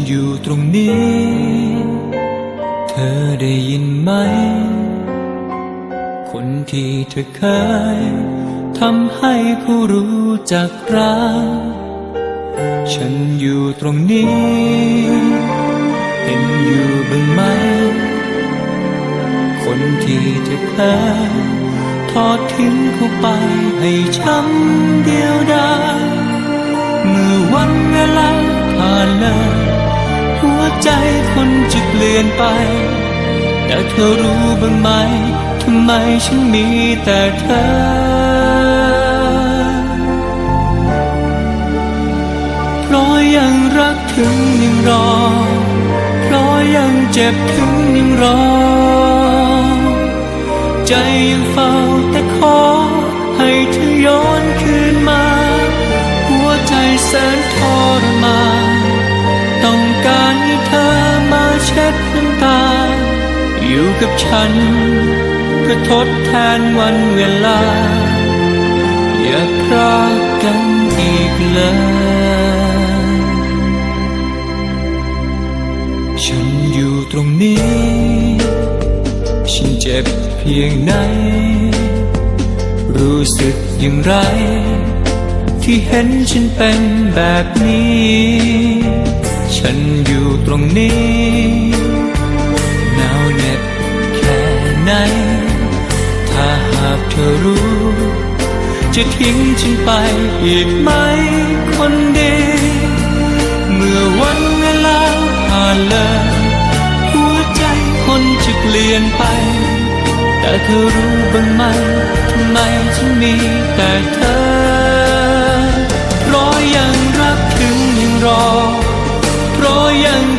ฉันอยู่ตรงนี้ เธอได้ยินไหม คนที่เธอเคยทำให้เขารู้จักรักฉันอยู่ตรงนี้ เห็นอยู่บ้างไหม คนที่เธอเคยทอดทิ้งเขาไปให้ช้ำเดียวดายเมื่อวันเวลาผ่านเลย ใจคนจะเปลี่ยนไป แต่เธอรู้บ้างไหมทำไมฉันมีแต่เธอเพราะยังรักถึงยังรอ เพราะยังเจ็บถึงยังรอ ใจยังเฝ้าแต่ขอ ให้เธอย้อนคืนมา หัวใจแสนทรมาน เช็ดน้ำตา อยู่กับฉัน เพื่อทดแทนวันเวลา อย่าพรากกันอีกเลยฉันอยู่ตรงนี้ ฉันเจ็บเพียงไหน รู้สึกอย่างไร ที่เห็นฉันเป็นแบบนี้ ฉันอยู่ตรงนี้หนาวเหน็บแค่ไหน ถ้าหากเธอรู้ จะทิ้งฉันไปอีกไหมคนดีเมื่อวันเวลาผ่านเลยหัวใจคนจะเปลี่ยนไป แต่เธอรู้บ้างไหมทำไมฉันมีแต่เธอ เพราะยังรักถึงยังรอ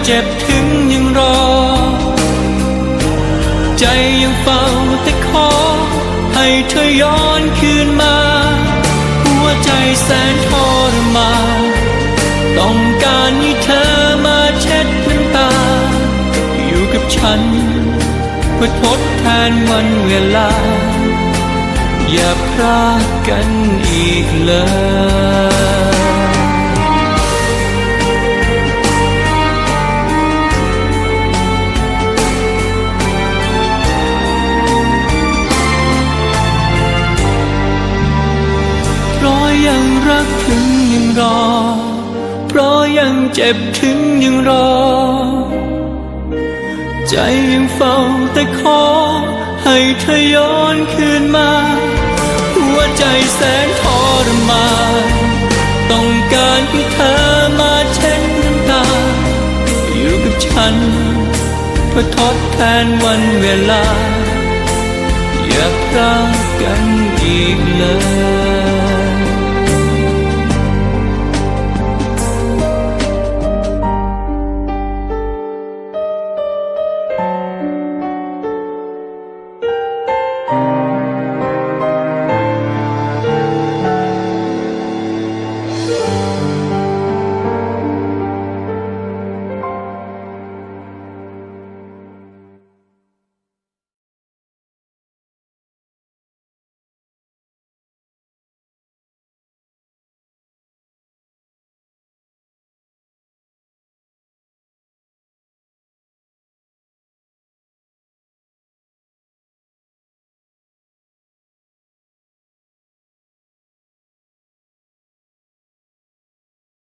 เจ็บถึงยังรอ ใจยังเฝ้าแต่ขอ ให้เธอย้อนคืนมา หัวใจแสนทรมานต้องการให้เธอมาเช็ดน้ำตา อยู่กับฉัน เพื่อทดแทนวันเวลา อย่าพรากกันอีกเลย กถึงยังรอ เพราะยังเจ็บถึงยังรอ ใจยังเฝ้าแต่ขอ ให้เธอย้อนคืนมา หัวใจแสนทรมานต้องการให้เธอมาเช็ดน้ำตา อยู่กับฉันเพื่อทดแทนวันเวลา อย่าพรากกันอีกเลย